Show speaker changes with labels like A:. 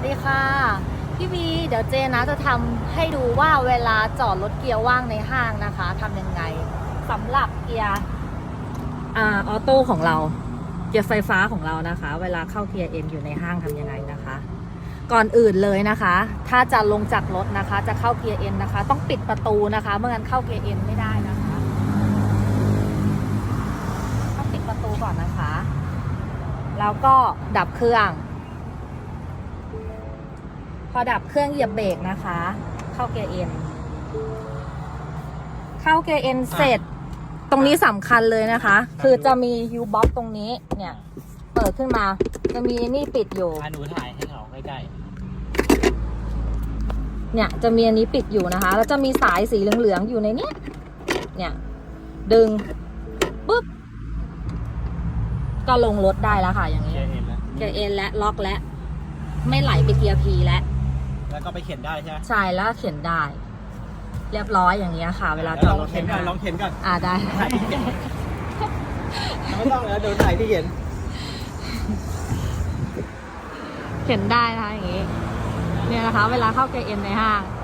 A: วัสดีค่ะ พี่บีเดี๋ยวเจนะจะทำให้ดูว่าเวลาจอดรถเกียร์ว่างในห้างนะคะทำยังไงสำหรับเกียร์ออโต้ของเรา เกียร์ไฟฟ้าของเรานะคะ เวลาเข้าเกียร์เอ็นอยู่ในห้างทำยังไงนะคะ ก่อนอื่นเลยนะคะ ถ้าจะลงจากรถนะคะ จะเข้าเกียร์เอ็นนะคะ ต้องปิดประตูนะคะเมื่องั้นเข้าเกียร์เอ็นไม่ได้นะคะต้องปิดประตูก่อนนะคะ แล้วก็ดับเครื่อง อดับเครื่องเหยียบเบรกนะคะ เข้าเกียร์เอ็นเข้าเกียร์เอ็นเสร็จ ตรงนี้สำคัญเลยนะคะ คือจะมี U box ตรงนี้เนี่ย เปิดขึ้นมา จะมีนี่ปิดอยู่
B: อะหนูถ่ายให้เขาใกล้
A: เนี่ยจะมีอันนี้ปิดอยู่นะคะ แล้วจะมีสายสีเหลืองๆอยู่ในเนี้ยเนี่ย ดึงปุ๊บ ก็ลงรถได้แล้วค่ะอย่าง
B: ๆ
A: นี้
B: เจเอ็นแล้ว
A: เกียร์เอ็นและล็อกและ ไม่ไหลไปเกียร์พีและ
B: แล้วก็ไปเขียนได้ใช่ไหม
A: ใช่แล้วเข็นได้ เรียบร้อยอย่างเงี้ยค่ะ เวลาจ
B: ดี๋ย
A: อ
B: ว
A: ด
B: ล
A: ร
B: อง
A: ถ
B: เขียนก่อนลองเขียนก่อน
A: อ่าได้
B: ถ่ายที่เขียนไม่ต้องแล้วเดี๋ยวถ่ายที่เขียน
A: เข็นได้นะคะอย่างงี้ เนี่ยนะคะ เวลาเข้าเกียร์เอ็นในห้างค่ะโอเคค่ะ